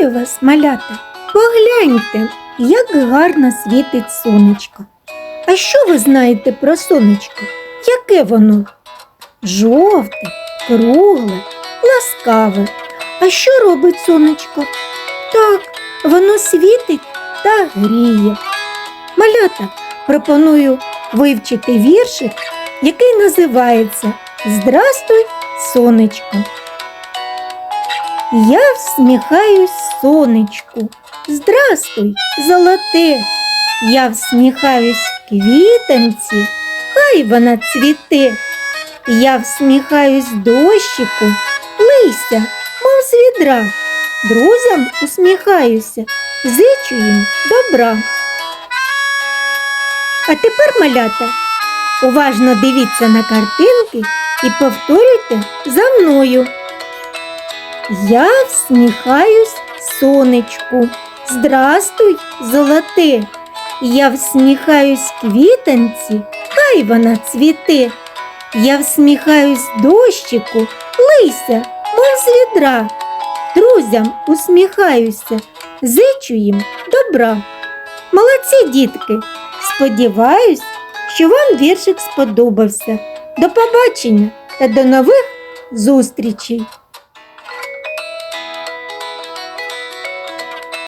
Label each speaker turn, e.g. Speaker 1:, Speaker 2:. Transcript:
Speaker 1: Вітаю вас, малята! Погляньте, як гарно світить сонечко. А що ви знаєте про сонечко? Яке воно? Жовте, кругле, ласкаве. А що робить сонечко? Так, воно світить та гріє. Малята, пропоную вивчити віршик, який називається Здрастуй, сонечко. Я всміхаюсь сонечку. Здрастуй, золоте. Я всміхаюсь квітанці, хай вона цвіте. Я всміхаюсь дощику, лися, мов з відра. Друзям усміхаюся, зичу їм добра. А тепер, малята, уважно дивіться на картинки і повторюйте за мною. Я всміхаюсь сонечку. Здрастуй, золоте. Я всміхаюсь квітанці, хай вона цвіте. Я всміхаюсь дощику, лися, мов з відра. Друзям усміхаюся, зичу їм добра. Молодці, дітки! Сподіваюсь, що вам віршик сподобався. До побачення та до нових зустрічей!